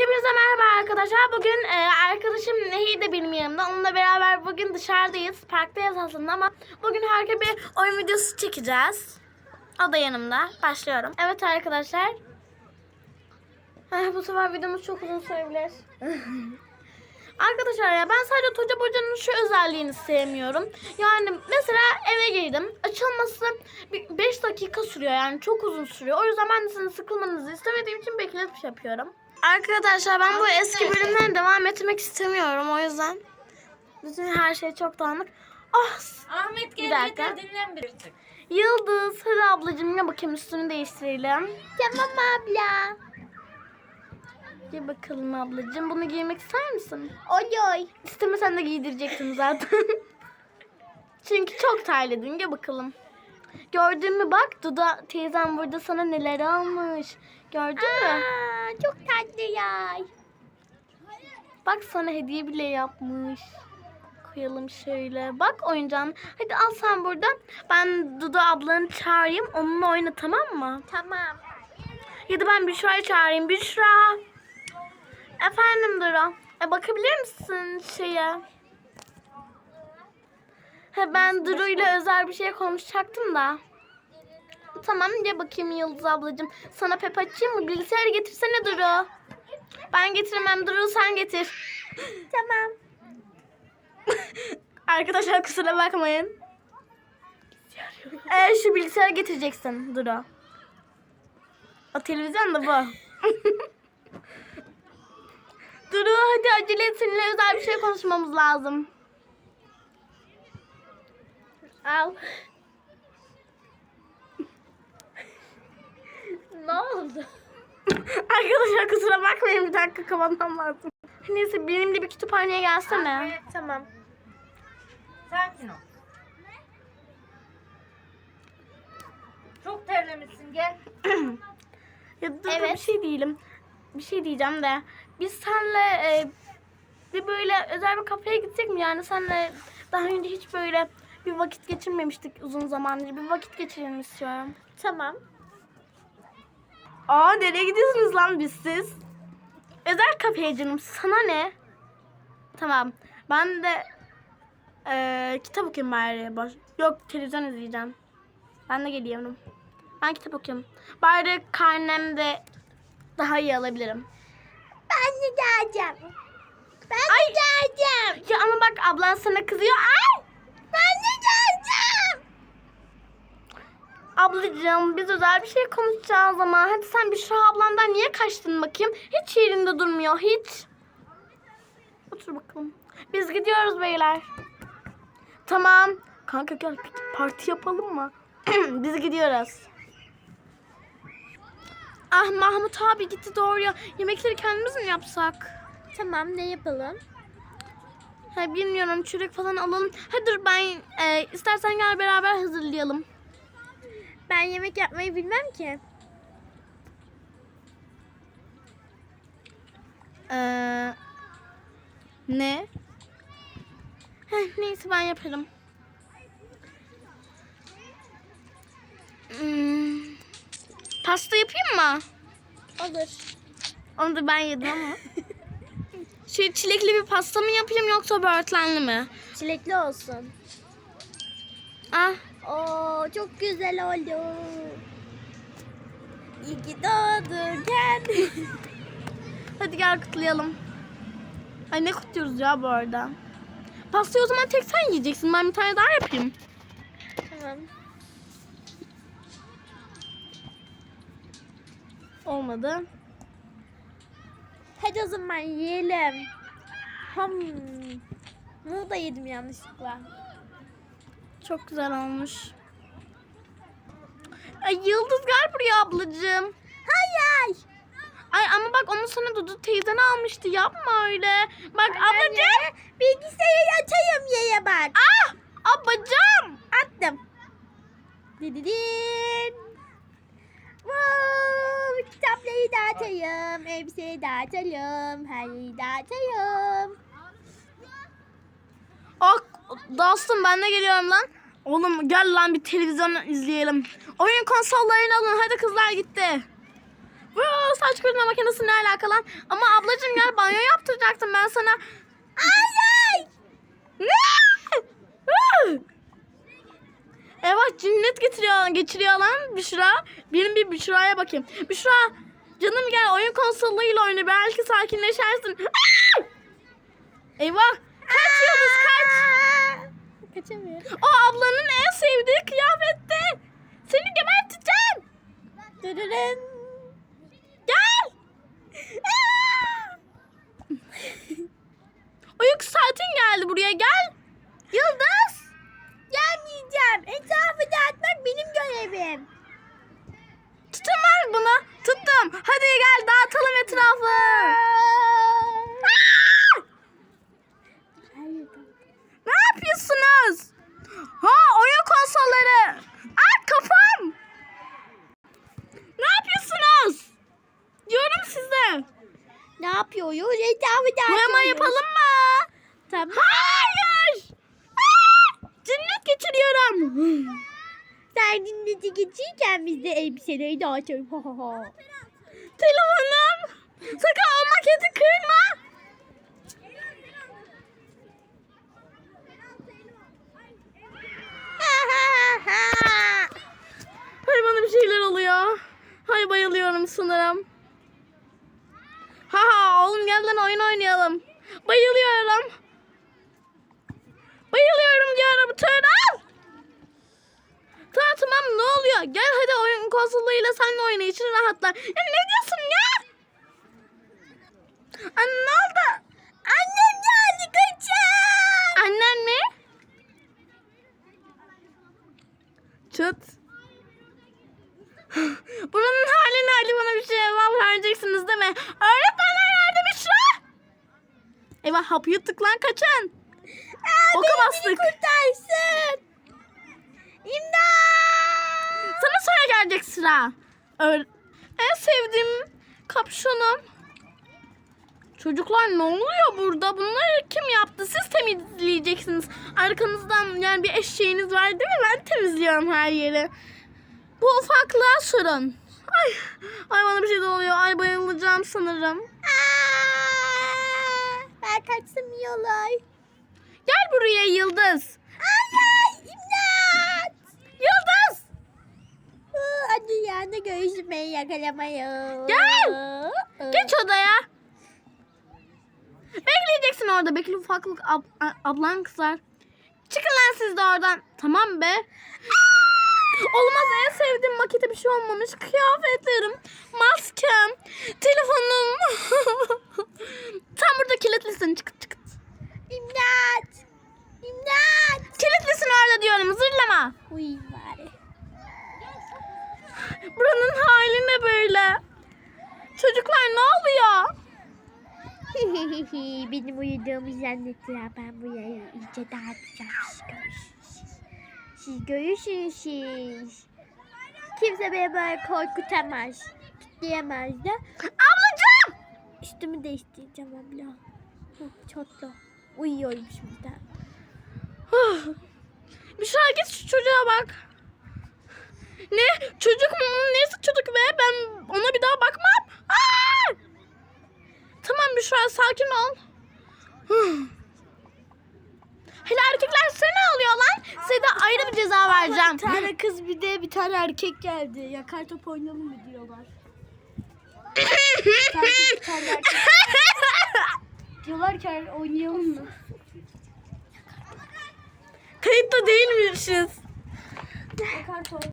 Hepinize merhaba arkadaşlar. Bugün e, arkadaşım Nehir de benim yanımda. Onunla beraber bugün dışarıdayız. Parktayız aslında ama bugün harika bir oyun videosu çekeceğiz. O da yanımda. Başlıyorum. Evet arkadaşlar. Eh, bu sefer videomuz çok uzun sürebilir. Arkadaşlar ya ben sadece Toca Boca'nın şu özelliğini sevmiyorum. Yani mesela eve girdim. Açılması 5 dakika sürüyor yani çok uzun sürüyor. O yüzden ben de sizin sıkılmanızı istemediğim için bekletmiş yapıyorum. Arkadaşlar ben bu eski bölümden devam etmek istemiyorum o yüzden. Bütün her şey çok dağınık. Ah Ahmet Bir gel dakika. yeter dinlen bir tık. Yıldız hadi ablacığım ya bakayım üstünü değiştirelim. Tamam abla. Giy bakalım ablacığım. Bunu giymek ister misin? Oy oy. İstemesen de giydirecektim zaten. Çünkü çok terledin. Gel bakalım. Gördün mü bak Duda teyzem burada sana neler almış. Gördün mü? Çok tatlı ya. Bak sana hediye bile yapmış. Koyalım şöyle. Bak oyuncağın. Hadi al sen burada. Ben Duda ablanı çağırayım. Onunla oyna tamam mı? Tamam. Ya da ben Büşra'yı çağırayım. Büşra. Efendim Dura. E, bakabilir misin şeye? He, ben Duru ile özel bir şey konuşacaktım da. Tamam gel bakayım Yıldız ablacığım. Sana pep açayım mı? Bilgisayarı getirsene Duru. Ben getiremem Duru sen getir. tamam. Arkadaşlar kusura bakmayın. Ee, şu bilgisayarı getireceksin Duru. O televizyon da bu. Duru hadi acele et seninle özel bir şey konuşmamız lazım. Al. Ne oldu? Arkadaşlar kusura bakmayın bir dakika kapatmam lazım. Neyse benimle bir kütüphaneye gelsene. Tamam. Sakin ol. Çok terlemişsin gel. Ya dur dur, bir Evet. şey değilim. Bir şey diyeceğim de. Biz senle e, bir böyle özel bir kafeye gitsek mi? Yani senle daha önce hiç böyle bir vakit geçirmemiştik uzun zamandır. Bir vakit geçirelim istiyorum. Tamam. Aa nereye gidiyorsunuz lan biz siz? Özel kafeye canım sana ne? Tamam ben de eee, kitap okuyayım bari. Boş. Yok televizyon izleyeceğim. Ben de geliyorum. Ben kitap okuyorum. Bari karnemde daha iyi alabilirim. Ben de geleceğim. Ben de geleceğim. Ya ama bak ablan sana kızıyor. Ay! Ben de geleceğim. Ablacığım biz özel bir şey konuşacağız ama hadi sen bir şu ablandan niye kaçtın bakayım? Hiç yerinde durmuyor hiç. Otur bakalım. Biz gidiyoruz beyler. Tamam. Kanka gel parti yapalım mı? biz gidiyoruz. Ah Mahmut abi gitti doğruya. Yemekleri kendimiz mi yapsak? Tamam ne yapalım? Ha, bilmiyorum çörek falan alalım. Hadi dur ben e, istersen gel beraber hazırlayalım. Ben yemek yapmayı bilmem ki. Ee, ne? Heh, neyse ben yaparım. Hmm, pasta yapayım mı? Olur. Onu da ben yedim ama. Şey çilekli bir pasta mı yapayım yoksa böğürtlenli mi? Çilekli olsun. Ah Oo çok güzel oldu. İyi ki doğdun kendi. hadi gel kutlayalım. Ay ne kutluyoruz ya bu arada? Pastayı o zaman tek sen yiyeceksin. Ben bir tane daha yapayım. tamam. Olmadı. Hadi o zaman yiyelim. Ham. Bunu da yedim yanlışlıkla. Çok güzel olmuş. Ay Yıldız gel buraya ablacığım. Hayır. Ay ama bak onu sana Dudu teyzen almıştı. Yapma öyle. Bak ablacığım. Bilgisayarı açayım yeye bak. Ah! Ablacığım. Attım. Dididin. Wow, kitapları dağıtayım, elbiseyi dağıtalım, her yeri dağıtayım. Dostum ben de geliyorum lan. Oğlum gel lan bir televizyon izleyelim. Oyun konsollarını alın. Hadi kızlar gitti. Bu saç kurutma makinesi ne alakalı? lan? Ama ablacığım gel banyo yaptıracaktım ben sana. Ay ay. Ne? Evet cinnet getiriyor, geçiriyor lan Büşra. Benim bir Büşra'ya bakayım. Büşra canım gel oyun konsoluyla oyna belki sakinleşersin. Eyvah kaç yıldız kaç. Kaçamıyorum. O ablanın en sevdiği kıyafetti. Seni geberteceğim. Dırırın. Gel. Uyku saatin geldi buraya gel. Yıldız. Gelmeyeceğim. Etrafı dağıtmak benim görevim. Tutun var bunu. Tuttum. Hadi gel dağıtalım etrafı. Aa! Ne yapıyorsunuz? Ha oyun konsolları. Aa kafam. Ne yapıyorsunuz? Diyorum size. Ne yapıyoruz? Etrafı dağıtıyoruz. Boyama yapalım mı? Tamam. Hayır. Aa! Cennet geçiriyorum. Sen dinleti geçirken biz de elbiseleri dağıtıyoruz. Telefonum. Sakın o maketi kırma. Hay bana bir şeyler oluyor. Hay bayılıyorum sanırım. Ha ha oğlum gel lan oyun oynayalım. Bayılıyorum. Bayılıyorum diyorum Tural. Tamam tamam ne oluyor? Gel hadi oyun konsoluyla senle oyna için rahatla. Ya ne diyorsun ya? Anne ne oldu? Annem geldi kaçın. Annen mi? Çıt. Buranın hali bana bir şey var vereceksiniz değil mi? Öğretmenler nerede Büşra? Eyvah hap yuttuk lan kaçın. Boka bastık. Kurtarsın. İmdat. Sana sonra gelecek sıra. Öyle. En sevdiğim kapşonum. Çocuklar ne oluyor burada? Bunları kim yaptı? Siz temizleyeceksiniz. Arkanızdan yani bir eşeğiniz var değil mi? Ben temizliyorum her yeri. Bu ufaklığa sorun. Ay, ay bana bir şey de oluyor. Ay bayılacağım sanırım. Aa, ben kaçsam iyi olur. Gel buraya Yıldız. Ay ay imdat. Yıldız. Aa, Dünyada görüşmeyi yakalamayız. Gel. Geç odaya. Bekleyeceksin orada. Bekle ufaklık ab- ablan kızar. Çıkın lan siz de oradan. Tamam be. Olmaz en sevdiğim makete bir şey olmamış. Kıyafetlerim, maskem, telefonum. Tam burada kilitlisin. Çıkıt çıkıt. İmdat. İmdat. Kilitlisin orada diyorum. Zırlama. Uy bari. Buranın hali ne böyle? Çocuklar ne oluyor? Uyuduğumu zannettiler. Ben bu yayı iyice dağıtacağım. Görürsünüz siz. Kimse beni böyle korkutamaz. Kitleyemez de. Ablacığım! Üstümü değiştireceğim abla. Hı, Çotla. Uyuyorum şimdi. Büşra git şu çocuğa bak. Ne? Çocuk mu? Neyse çocuk be? Ben ona bir daha bakmam. Aa! Tamam Büşra sakin ol. Hele erkekler size ne oluyor lan? Size de ayrı bir ceza vereceğim. Bir tane kız bir de bir tane erkek geldi. Yakar top oynayalım mı diyorlar. Bir tane kız, bir tane erkek. Diyorlar ki oynayalım mı? Kayıtta değilmişiz. Yakar top.